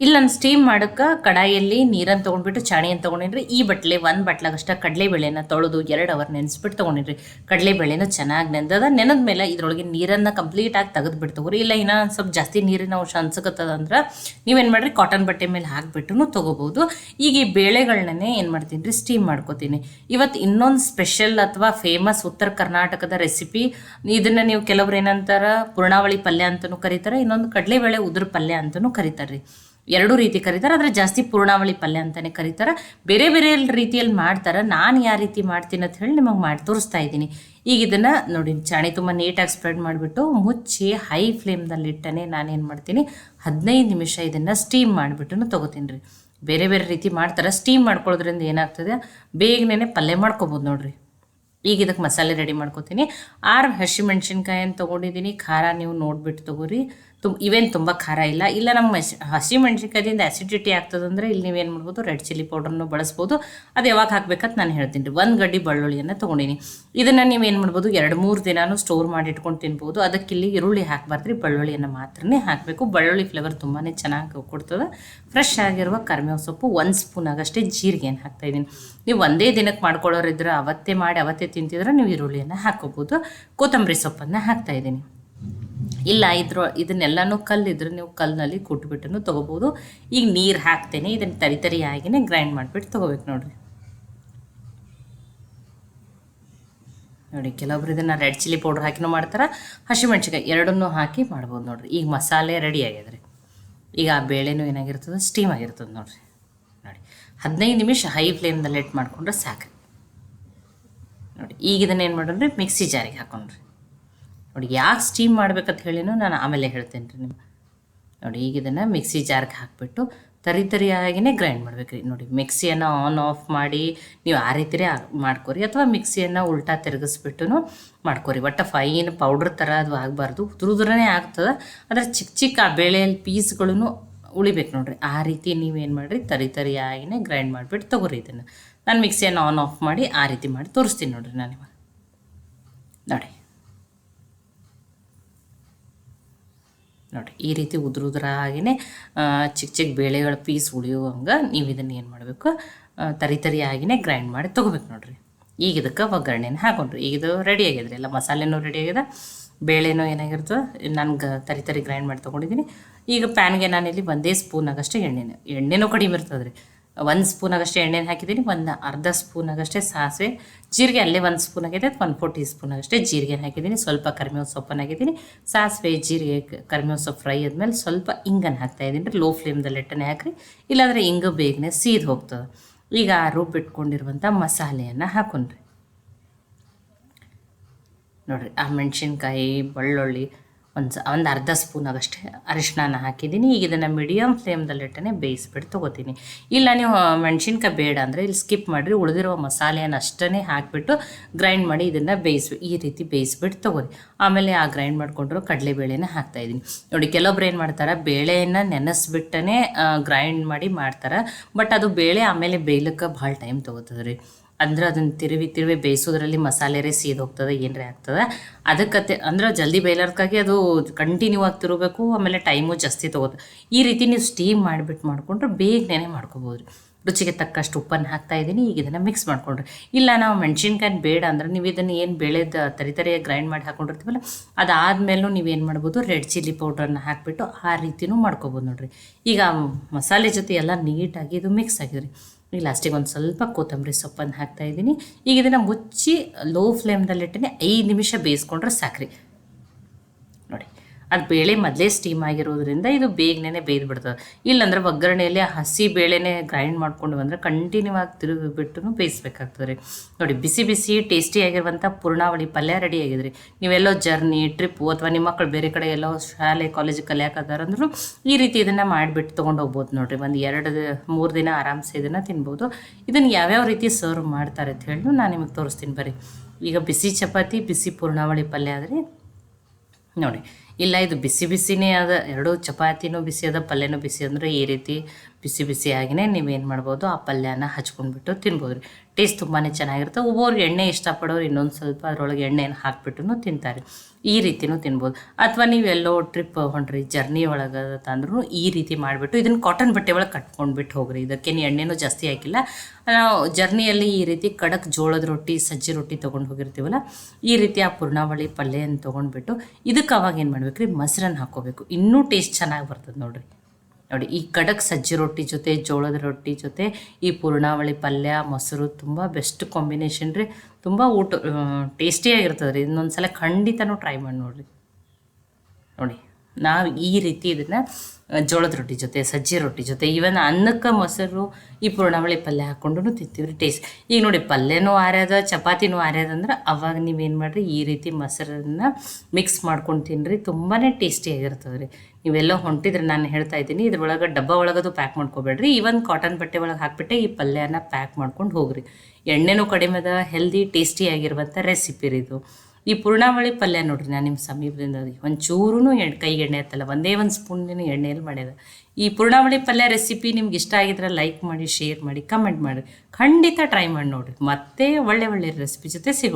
ಇಲ್ಲಿ, ನಾನು ಸ್ಟೀಮ್ ಮಾಡೋಕ್ಕೆ ಕಡಾಯಲ್ಲಿ ನೀರನ್ನು ತೊಗೊಂಡ್ಬಿಟ್ಟು ಚಾಣಿಯನ್ನು ತೊಗೊಂಡಿನ್ರಿ. ಈ ಬಟ್ಲೆ ಒಂದು ಬಟ್ಲಾಗಷ್ಟ ಕಡಲೆಬೇಳೆನ ತೊಳೆದು ಎರಡು ಅವರ್ ನೆನೆಸ್ಬಿಟ್ಟು ತೊಗೊಂಡಿನ್ರಿ. ಕಡಲೆಬೇಳೆನೂ ಚೆನ್ನಾಗಿ ನೆಂದದ. ನೆನೆದ ಮೇಲೆ ಇದರೊಳಗೆ ನೀರನ್ನು ಕಂಪ್ಲೀಟಾಗಿ ತೆಗೆದು ತಗೋರಿ ಇಲ್ಲ, ಇನ್ನೂ ಸ್ವಲ್ಪ ಜಾಸ್ತಿ ನೀರಿನ ಅಂಶ ಅನ್ಸಕತ್ತದ ಅಂದ್ರೆ ನೀವೇನು ಮಾಡಿರಿ ಕಾಟನ್ ಬಟ್ಟೆ ಮೇಲೆ ಹಾಕ್ಬಿಟ್ಟು ತೊಗೋಬೋದು. ಈಗ ಈ ಬೇಳೆಗಳನ್ನೇ ಏನು ಮಾಡ್ತೀನಿ ರೀ ಸ್ಟೀಮ್ ಮಾಡ್ಕೋತೀನಿ. ಇವತ್ತು ಇನ್ನೊಂದು ಸ್ಪೆಷಲ್ ಅಥವಾ ಫೇಮಸ್ ಉತ್ತರ ಕರ್ನಾಟಕದ ರೆಸಿಪಿ ಇದನ್ನು ನೀವು ಕೆಲವ್ರು ಏನಂತಾರೆ, ಪೂರ್ಣಾವಳಿ ಪಲ್ಯ ಅಂತಲೂ ಕರೀತಾರೆ, ಇನ್ನೊಂದು ಕಡಲೆಬೇಳೆ ಉದ್ರ ಪಲ್ಯ ಅಂತಲೂ ಕರೀತಾರೆ ರೀ ಎರಡೂ ರೀತಿ ಕರೀತಾರೆ. ಆದರೆ ಜಾಸ್ತಿ ಪೂರ್ಣಾವಳಿ ಪಲ್ಯ ಅಂತಲೇ ಕರೀತಾರೆ. ಬೇರೆ ಬೇರೆ ರೀತಿಯಲ್ಲಿ ಮಾಡ್ತಾರೆ. ನಾನು ಯಾವ ರೀತಿ ಮಾಡ್ತೀನಿ ಅಂತ ಹೇಳಿ ನಿಮಗೆ ಮಾಡಿ ತೋರಿಸ್ತಾ ಇದ್ದೀನಿ. ಈಗ ಇದನ್ನು ನೋಡಿ, ಚಾಣಿ ತುಂಬ ನೀಟಾಗಿ ಸ್ಪ್ರೆಡ್ ಮಾಡಿಬಿಟ್ಟು ಮುಚ್ಚಿ ಹೈ ಫ್ಲೇಮ್ದಲ್ಲಿ ಇಟ್ಟನೆ ನಾನೇನು ಮಾಡ್ತೀನಿ, ಹದಿನೈದು ನಿಮಿಷ ಇದನ್ನು ಸ್ಟೀಮ್ ಮಾಡಿಬಿಟ್ಟು ತೊಗೋತೀನಿ ರೀ. ಬೇರೆ ಬೇರೆ ರೀತಿ ಮಾಡ್ತಾರೆ. ಸ್ಟೀಮ್ ಮಾಡ್ಕೊಳ್ಳೋದ್ರಿಂದ ಏನಾಗ್ತದೆ? ಬೇಗನೆ ಪಲ್ಯ ಮಾಡ್ಕೊಬೋದು ನೋಡ್ರಿ. ಈಗ ಇದಕ್ಕೆ ಮಸಾಲೆ ರೆಡಿ ಮಾಡ್ಕೊತೀನಿ. ಆರು ಹಸಿಮೆಣ್ಸಿನ್ಕಾಯನ್ನು ತೊಗೊಂಡಿದ್ದೀನಿ ಖಾರ ನೀವು ನೋಡಿಬಿಟ್ಟು ತೊಗೋರಿ. ತುಂಬ ಇವೇನು ತುಂಬ ಖಾರ ಇಲ್ಲ. ಇಲ್ಲ ನಮ್ಮ ಹಸಿ ಹಸಿಮೆಣ್ಸಿನ್ಕಾಯಿಂದ ಆ್ಯಸಿಡಿಟಿ ಆಗ್ತದಂದ್ರೆ ಇಲ್ಲಿ ನೀವೇನು ಮಾಡ್ಬೋದು ರೆಡ್ ಚಿಲ್ಲಿ ಪೌಡ್ರನ್ನು ಬಳಸ್ಬೋದು. ಅದು ಯಾವಾಗ ಹಾಕ್ಬೇಕಂತ ನಾನು ಹೇಳ್ತೀನಿ. ರೀ ಒಂದು ಗಡ್ಡಿ ಬೆಳ್ಳುಳ್ಳಿಯನ್ನು ತೊಗೊಂಡಿನಿ. ಇದನ್ನು ನೀವೇನು ಮಾಡ್ಬೋದು, ಎರಡು ಮೂರು ದಿನಾನು ಸ್ಟೋರ್ ಮಾಡಿ ಇಟ್ಕೊಂಡು ತಿನ್ಬೋದು. ಅದಕ್ಕೆ ಇಲ್ಲಿ ಈರುಳ್ಳಿ ಹಾಕಬಾರ್ದು ರೀ ಬೆಳ್ಳುಳ್ಳಿಯನ್ನು ಮಾತ್ರನೇ ಹಾಕಬೇಕು. ಬೆಳ್ಳುಳ್ಳಿ ಫ್ಲೇವರ್ ತುಂಬಾ ಚೆನ್ನಾಗಿ ಕೊಡ್ತದೆ. ಫ್ರೆಶ್ ಆಗಿರುವ ಕರಿಬೇವು ಸೊಪ್ಪು ಒಂದು ಸ್ಪೂನ್ ಆಗಷ್ಟೇ ಜೀರಿಗೆಯನ್ನು ಹಾಕ್ತಾಯಿದ್ದೀನಿ ನೀವು ಒಂದೇ ದಿನಕ್ಕೆ ಮಾಡ್ಕೊಳ್ಳೋರಿದ್ರೆ ಅವತ್ತೇ ಮಾಡಿ, ಅವತ್ತೇ ತಿಂತಿದ್ರೆ ನೀವು ಈರುಳ್ಳಿಯನ್ನು ಹಾಕೋಬೋದು. ಕೊತ್ತಂಬರಿ ಸೊಪ್ಪನ್ನು ಹಾಕ್ತಾಯಿದ್ದೀನಿ ಇಲ್ಲ, ಇದ್ರ, ಇದನ್ನೆಲ್ಲನೂ ಕಲ್ಲಿದ್ರೆ ನೀವು ಕಲ್ಲಿನಲ್ಲಿ ಕುಟ್ಬಿಟ್ಟು ತೊಗೋಬೋದು. ಈಗ ನೀರು ಹಾಕ್ತೇನೆ, ಇದನ್ನು ತರಿ ತರಿ ಆಗಿನೇ ಗ್ರೈಂಡ್ ಮಾಡಿಬಿಟ್ಟು ತೊಗೋಬೇಕು ನೋಡಿರಿ. ನೋಡಿ, ಕೆಲವೊಬ್ರು ಇದನ್ನು ರೆಡ್ ಚಿಲ್ಲಿ ಪೌಡ್ರ್ ಹಾಕಿನೂ ಮಾಡ್ತಾರೆ ಹಸಿಮೆಣ್ಸಿಕಾಯಿ ಎರಡನ್ನೂ ಹಾಕಿ ಮಾಡ್ಬೋದು ನೋಡ್ರಿ. ಈಗ ಮಸಾಲೆ ರೆಡಿ ಆಗ್ಯದ್ರಿ. ಈಗ ಆ ಬೇಳೆನೂ ಏನಾಗಿರ್ತದೆ ಸ್ಟೀಮ್ ಆಗಿರ್ತದೆ ನೋಡ್ರಿ. ನೋಡಿ, ಹದಿನೈದು ನಿಮಿಷ ಹೈ ಫ್ಲೇಮ್ದಲ್ಲಿ ಇಟ್ಟು ಮಾಡ್ಕೊಂಡ್ರೆ ಸಾಕು. ನೋಡಿ, ಈಗ ಇದನ್ನು ಏನು ಮಾಡೋಣ್ರಿ? ಮಿಕ್ಸಿ ಜಾರಿಗೆ ಹಾಕೊಂಡ್ರಿ. ನೋಡಿ, ಯಾಕೆ ಸ್ಟೀಮ್ ಮಾಡ್ಬೇಕಂತ ಹೇಳಿನೂ ನಾನು ಆಮೇಲೆ ಹೇಳ್ತೇನೆ ರೀ ನಿಮ್ಗೆ. ನೋಡಿ, ಈಗ ಇದನ್ನು ಮಿಕ್ಸಿ ಜಾರ್ಗೆ ಹಾಕಿಬಿಟ್ಟು ತರಿ ತರಿಯಾಗಿನೇ ಗ್ರೈಂಡ್ ಮಾಡ್ಬೇಕು ರೀ ನೋಡಿ, ಮಿಕ್ಸಿಯನ್ನು ಆನ್ ಆಫ್ ಮಾಡಿ ನೀವು ಆ ರೀತಿಯೇ ಮಾಡ್ಕೊರಿ ಅಥವಾ ಮಿಕ್ಸಿಯನ್ನು ಉಲ್ಟಾ ತಿರುಗಿಸ್ಬಿಟ್ಟು ಮಾಡ್ಕೊರಿ. ಒಟ್ಟು ಫೈನ್ ಪೌಡ್ರ್ ಥರ ಅದು ಆಗಬಾರ್ದು. ಉದುರುದ್ರೇ ಆಗ್ತದೆ. ಆದರೆ ಚಿಕ್ಕ ಚಿಕ್ಕ ಆ ಬೇಳೆಯಲ್ಲಿ ಪೀಸ್ಗಳೂ ಉಳಿಬೇಕು ನೋಡ್ರಿ. ಆ ರೀತಿ ನೀವೇನು ಮಾಡಿರಿ, ತರಿ ತರಿಯಾಗಿನೇ ಗ್ರೈಂಡ್ ಮಾಡಿಬಿಟ್ಟು ತೊಗೊರಿ ಇದನ್ನು. ನಾನು ಮಿಕ್ಸಿಯನ್ನು ಆನ್ ಆಫ್ ಮಾಡಿ ಆ ರೀತಿ ಮಾಡಿ ತೋರಿಸ್ತೀನಿ ನೋಡ್ರಿ ನಾನು ಇವಾಗ. ನೋಡಿ. ನೋಡಿ, ಈ ರೀತಿ ಉದುರು ಉದ್ರಾಗಿನೇ ಚಿಕ್ಕ ಚಿಕ್ಕ ಬೇಳೆಗಳ ಪೀಸ್ ಉಳಿಯುವಂಗೆ ನೀವು ಇದನ್ನು ಏನು ಮಾಡಬೇಕು ತರಿ ತರಿಯಾಗಿನೇ ಗ್ರೈಂಡ್ ಮಾಡಿ ತೊಗೋಬೇಕು ನೋಡ್ರಿ. ಈಗ ಇದಕ್ಕೆ ಒಗ್ಗರಣೆನ ಹಾಕೊಂಡ್ರಿ. ಈಗ ಇದು ರೆಡಿ ಆಗಿದ್ರಿ ಎಲ್ಲ ಮಸಾಲೆನೂ ರೆಡಿ ಆಗ್ಯದ ಬೇಳೆನೂ ಏನಾಗಿರ್ತದೆ, ನನಗೆ ತರಿ ತರಿ ಗ್ರೈಂಡ್ ಮಾಡಿ ತೊಗೊಂಡಿದ್ದೀನಿ ಈಗ ಪ್ಯಾನ್ಗೆ ಇಲ್ಲಿ ಒಂದೇ ಸ್ಪೂನಾಗಷ್ಟೇ ಎಣ್ಣೆನ, ಎಣ್ಣೆನೂ ಕಡಿಮೆ ಇರ್ತದೆ ರೀ ಒಂದು ಸ್ಪೂನಾಗಷ್ಟೇ ಎಣ್ಣೆನ ಹಾಕಿದ್ದೀನಿ ಒಂದು ಅರ್ಧ ಸ್ಪೂನಾಗಷ್ಟೇ ಸಾಸಿವೆ, ಜೀರಿಗೆ ಅಲ್ಲೇ ಒಂದು ಸ್ಪೂನ್ ಆಗಿದೆ ಒನ್ ಫೋರ್ ಟೀ ಸ್ಪೂನಾಗಷ್ಟೇ ಜೀರಿಗೆ ಹಾಕಿದ್ದೀನಿ ಸ್ವಲ್ಪ ಕರಿಮೇವು ಸೊಪ್ಪನ್ನು ಹಾಕಿದ್ದೀನಿ ಸಾಸಿವೆ, ಜೀರಿಗೆ ಕರಿಮೇವು ಸೊಪ್ಪು ಫ್ರೈ ಆದಮೇಲೆ ಸ್ವಲ್ಪ ಇಂಗನ್ನು ಹಾಕ್ತಾ ಇದ್ದೀನಿ. ರೀ ಲೋ ಫ್ಲೇಮ್ದಲ್ಲಿ ಇಟ್ಟನೆ ಹಾಕ್ರಿ. ಇಲ್ಲಾಂದರೆ ಇಂಗು ಬೇಗನೆ ಸೀದ್ ಹೋಗ್ತದೆ. ಈಗ ಆ ರುಬ್ಬಿಟ್ಕೊಂಡಿರುವಂಥ ಮಸಾಲೆಯನ್ನು ಹಾಕೊಂಡ್ರಿ. ನೋಡಿರಿ, ಆ ಮೆಣಸಿನ್ಕಾಯಿ, ಬೆಳ್ಳುಳ್ಳಿ, ಒಂದು ಒಂದು ಅರ್ಧ ಸ್ಪೂನಾಗಷ್ಟೇ ಅರಿಶಿನ ಹಾಕಿದ್ದೀನಿ. ಈಗ ಇದನ್ನು ಮೀಡಿಯಮ್ ಫ್ಲೇಮ್ದಲ್ಲಿಟ್ಟನೆ ಬೇಯಿಸ್ಬಿಟ್ಟು ತೊಗೋತೀನಿ. ಇಲ್ಲ ನೀವು ಮೆಣಸಿನ್ಕಾಯಿ ಬೇಡ ಅಂದರೆ ಇಲ್ಲಿ ಸ್ಕಿಪ್ ಮಾಡಿರಿ. ಉಳಿದಿರುವ ಮಸಾಲೆಯನ್ನು ಅಷ್ಟೇ ಹಾಕಿಬಿಟ್ಟು ಗ್ರೈಂಡ್ ಮಾಡಿ ಇದನ್ನು ಬೇಯಿಸಿ ಈ ರೀತಿ ಬೇಯಿಸ್ಬಿಟ್ಟು ತೊಗೋರಿ. ಆಮೇಲೆ ಆ ಗ್ರೈಂಡ್ ಮಾಡಿಕೊಂಡ್ರು ಕಡಲೆಬೇಳೆನ ಹಾಕ್ತಾಯಿದ್ದೀನಿ ನೋಡಿ ಕೆಲವೊಬ್ರು ಏನು ಮಾಡ್ತಾರೆ, ಬೇಳೆಯನ್ನು ನೆನೆಸ್ಬಿಟ್ಟನೇ ಗ್ರೈಂಡ್ ಮಾಡಿ ಮಾಡ್ತಾರೆ. ಬಟ್ ಅದು ಬೇಳೆ ಆಮೇಲೆ ಬೇಯ್ಲಿಕ್ಕೆ ಭಾಳ ಟೈಮ್ ತೊಗೋತದೆ ರೀ ಅಂದ್ರೆ ಅದನ್ನ ತಿರುವಿ ತಿರುವಿ ಬೇಯಿಸೋದ್ರಲ್ಲಿ ಮಸಾಲೆ ರೇ ಸೀದ್ ಹೋಗ್ತದೆ, ಏನರೇ ಆಗ್ತದೆ. ಅದಕ್ಕೆ ಅಂದ್ರೆ ಜಲ್ದಿ ಬೇಯ್ಲಾರ್ದಕ್ಕಾಗಿ ಅದು ಕಂಟಿನ್ಯೂ ಆಗಿ ತಿರುಗಬೇಕು, ಆಮೇಲೆ ಟೈಮು ಜಾಸ್ತಿ ತಗೋತ ಈ ರೀತಿ ನೀವು ಸ್ಟೀಮ್ ಮಾಡಿಬಿಟ್ಟು ಮಾಡ್ಕೊಂಡ್ರೆ ಬೇಗನೆ ಮಾಡ್ಕೊಬೋದು. ರುಚಿಗೆ ತಕ್ಕಷ್ಟು ಉಪ್ಪನ್ನು ಹಾಕ್ತಾ ಇದ್ದೀನಿ, ಈಗ ಇದನ್ನು ಮಿಕ್ಸ್ ಮಾಡ್ಕೊಂಡ್ರಿ. ಇಲ್ಲ ನಾವು ಮೆಣಸಿನ್ಕಾಯಿ ಬೇಡ ಅಂದ್ರೆ ನೀವು ಇದನ್ನು ಏನು ಬೇಳೆದ ತರಿ ಗ್ರೈಂಡ್ ಮಾಡಿ ಹಾಕೊಂಡಿರ್ತೀವಲ್ಲ, ಅದಾದಮೇಲೂ ನೀವೇನು ಮಾಡ್ಬೋದು, ರೆಡ್ ಚಿಲ್ಲಿ ಪೌಡ್ರನ್ನ ಹಾಕಿಬಿಟ್ಟು ಆ ರೀತಿಯೂ ಮಾಡ್ಕೊಬೋದು ನೋಡಿರಿ. ಈಗ ಮಸಾಲೆ ಜೊತೆ ಎಲ್ಲ ನೀಟಾಗಿ ಇದು ಮಿಕ್ಸ್ ಆಗಿದ್ರಿ. ಈಗ ಲಾಸ್ಟಿಗೆ ಒಂದು ಸ್ವಲ್ಪ ಕೊತ್ತಂಬರಿ ಸೊಪ್ಪನ್ನು ಹಾಕ್ತಾ ಇದ್ದೀನಿ. ಈಗ ಇದನ್ನು ಮುಚ್ಚಿ ಲೋ ಫ್ಲೇಮ್ದಲ್ಲಿಟ್ಟನೆ ಐದು ನಿಮಿಷ ಬೇಯಿಸ್ಕೊಂಡ್ರೆ ಸಾಕ್ರಿ. ಅದು ಬೇಳೆ ಮೊದಲೇ ಸ್ಟೀಮ್ ಆಗಿರೋದ್ರಿಂದ ಇದು ಬೇಗನೆ ಬೇಯ್ದು ಬಿಡ್ತದೆ ಇಲ್ಲಾಂದ್ರೆ ಒಗ್ಗರಣೆಯಲ್ಲಿ ಹಸಿ ಬೇಳೆನೇ ಗ್ರೈಂಡ್ ಮಾಡ್ಕೊಂಡು ಬಂದರೆ ಕಂಟಿನ್ಯೂ ಆಗಿ ತಿರುಗಿ ಬಿಟ್ಟು ಬೇಯಿಸ್ಬೇಕಾಗ್ತದೆ ರೀ. ನೋಡಿ, ಬಿಸಿ ಬಿಸಿ ಟೇಸ್ಟಿ ಆಗಿರುವಂಥ ಪೂರ್ಣಾವಳಿ ಪಲ್ಯ ರೆಡಿ ಆಗಿದ್ರಿ. ನೀವೆಲ್ಲೋ ಜರ್ನಿ ಟ್ರಿಪ್ಪು ಅಥವಾ ನಿಮ್ಮ ಮಕ್ಕಳು ಬೇರೆ ಕಡೆ ಎಲ್ಲೋ ಶಾಲೆ ಕಾಲೇಜಿಗೆ ಕಲಿಯಾಕತ್ತಾರಂದ್ರೂ ಈ ರೀತಿ ಇದನ್ನು ಮಾಡಿಬಿಟ್ಟು ತೊಗೊಂಡು ಹೋಗ್ಬೋದು ನೋಡಿರಿ. ಒಂದು ಎರಡು, ಮೂರು ದಿನ ಆರಾಮ್ಸೆ ಇದನ್ನು ತಿನ್ಬೋದು. ಇದನ್ನು ಯಾವ್ಯಾವ ರೀತಿ ಸರ್ವ್ ಮಾಡ್ತಾರೆ ಅಂತ ಹೇಳಿ ನಾನು ನಿಮಗೆ ತೋರಿಸ್ತೀನಿ ಬರ್ರಿ. ಈಗ ಬಿಸಿ ಚಪಾತಿ, ಬಿಸಿ ಪೂರ್ಣಾವಳಿ ಪಲ್ಯ ಆದರೆ ನೋಡಿ ಇಲ್ಲ ಇದು ಬಿಸಿ ಬಿಸಿನೇ ಅದ. ಎರಡು ಚಪಾತಿನೂ ಬಿಸಿ ಅದ ಪಲ್ಯನೂ ಬಿಸಿ. ಅಂದರೆ ಈ ರೀತಿ ಬಿಸಿ ಬಿಸಿಯಾಗಿಯೇ ನೀವೇನು ಮಾಡ್ಬೋದು, ಆ ಪಲ್ಯನ ಹಚ್ಕೊಂಡ್ಬಿಟ್ಟು ತಿನ್ಬೋದು ರೀ ಟೇಸ್ಟ್ ತುಂಬಾ ಚೆನ್ನಾಗಿರುತ್ತೆ. ಒಬ್ಬೊಬ್ರು ಎಣ್ಣೆ ಇಷ್ಟಪಡೋರು ಇನ್ನೊಂದು ಸ್ವಲ್ಪ ಅದರೊಳಗೆ ಎಣ್ಣೆಯನ್ನು ಹಾಕ್ಬಿಟ್ಟು ತಿಂತಾರೆ. ಈ ರೀತಿನೂ ತಿನ್ಬೋದು. ಅಥವಾ ನೀವು ಎಲ್ಲೋ ಟ್ರಿಪ್ ಹೊಂಟ್ರಿ ಜರ್ನಿ ಒಳಗೆ ತಂದ್ರೂ ಈ ರೀತಿ ಮಾಡಿಬಿಟ್ಟು ಇದನ್ನು ಕಾಟನ್ ಬಟ್ಟೆ ಒಳಗೆ ಕಟ್ಕೊಂಡ್ಬಿಟ್ಟು ಹೋಗ್ರಿ. ಇದಕ್ಕೇನು ಎಣ್ಣೆನೂ ಜಾಸ್ತಿ ಹಾಕಿಲ್ಲ. ಜರ್ನಿಯಲ್ಲಿ ಈ ರೀತಿ ಕಡಕ್ ಜೋಳದ ರೊಟ್ಟಿ, ಸಜ್ಜಿ ರೊಟ್ಟಿ ತೊಗೊಂಡು ಹೋಗಿರ್ತೀವಲ್ಲ, ಈ ರೀತಿ ಆ ಪೂರ್ಣಾವಳಿ ಪಲ್ಯನ ತೊಗೊಂಡ್ಬಿಟ್ಟು ಇದಕ್ಕೆ ಅವಾಗ ಏನು ಮಾಡ್ಬೇಕು ರೀ ಮೊಸರನ್ನ ಹಾಕ್ಕೋಬೇಕು ಇನ್ನೂ ಟೇಸ್ಟ್ ಚೆನ್ನಾಗಿ ಬರ್ತದೆ ನೋಡ್ರಿ. ನೋಡಿ, ಈ ಖಡಕ್ ಸಜ್ಜಿ ರೊಟ್ಟಿ ಜೊತೆ, ಜೋಳದ ರೊಟ್ಟಿ ಜೊತೆ, ಈ ಪೂರ್ಣಾವಳಿ ಪಲ್ಯ, ಮೊಸರು ತುಂಬ ಬೆಸ್ಟ್ ಕಾಂಬಿನೇಷನ್ ರೀ. ತುಂಬ ಊಟ ಟೇಸ್ಟಿಯಾಗಿರ್ತದೆ ರೀ. ಇನ್ನೊಂದು ಸಲ ಖಂಡಿತನೂ ಟ್ರೈ ಮಾಡಿ ನೋಡಿರಿ. ನೋಡಿ, ನಾವು ಈ ರೀತಿ ಇದನ್ನು ಜೋಳದ ರೊಟ್ಟಿ ಜೊತೆ, ಸಜ್ಜಿ ರೊಟ್ಟಿ ಜೊತೆ ಈವನ್ ಅನ್ನಕ್ಕೆ, ಮೊಸರು, ಈ ಪೂರ್ಣಾವಳಿ ಪಲ್ಯ ಹಾಕ್ಕೊಂಡು ತಿಂತೀವಿ ರೀ ಟೇಸ್ಟ್ ಈಗ ನೋಡಿ, ಪಲ್ಯನೂ ಆರ್ಯದ, ಚಪಾತಿನೂ ಆರ್ಯದಂದ್ರೆ ಅವಾಗ ನೀವೇನು ಮಾಡಿರಿ, ಈ ರೀತಿ ಮೊಸರನ್ನ ಮಿಕ್ಸ್ ಮಾಡ್ಕೊಂಡು ತಿನ್ನಿರಿ ತುಂಬಾ ಟೇಸ್ಟಿಯಾಗಿರ್ತದೆ ರೀ ನೀವೆಲ್ಲ ಹೊಂಟಿದ್ರೆ ನಾನು ಹೇಳ್ತಾ ಇದ್ದೀನಿ. ಇದ್ರೊಳಗೆ ಡಬ್ಬ ಒಳಗದು ಪ್ಯಾಕ್ ಮಾಡ್ಕೋಬೇಡ್ರಿ. ಈವನ್ ಕಾಟನ್ ಬಟ್ಟೆ ಒಳಗೆ ಹಾಕ್ಬಿಟ್ಟೆ ಈ ಪಲ್ಯನ ಪ್ಯಾಕ್ ಮಾಡ್ಕೊಂಡು ಹೋಗ್ರಿ. ಎಣ್ಣೆನೂ ಕಡಿಮೆ ಅದ ಹೆಲ್ದಿ ಟೇಸ್ಟಿಯಾಗಿರುವಂಥ ರೆಸಿಪಿ ರೀ ಇದು. ಈ ಪೂರ್ಣಾವಳಿ ಪಲ್ಯ ನೋಡ್ರಿ ನಾನು ನಿಮ್ಮ ಸಮೀಪದಿಂದ ಒಂದು ಎಣ್ಣೆ ಕೈಗೆ ಎಣ್ಣೆ ಹತ್ತಲ್ಲ, ಒಂದೇ ಒಂದು ಸ್ಪೂನಿನ ಎಣ್ಣೆಯಲ್ಲಿ ಮಾಡ್ಯದ. ಈ ಪೂರ್ಣಾವಳಿ ಪಲ್ಯ ರೆಸಿಪಿ ನಿಮ್ಗೆ ಇಷ್ಟ ಆಗಿದ್ರೆ ಲೈಕ್ ಮಾಡಿ ಶೇರ್ ಮಾಡಿ ಕಮೆಂಟ್ ಮಾಡಿ ಖಂಡಿತ ಟ್ರೈ ಮಾಡಿ ನೋಡಿರಿ. ಮತ್ತೆ ಒಳ್ಳೆ ಒಳ್ಳೆ ರೆಸಿಪಿ ಜೊತೆ ಸಿಗೋಣ.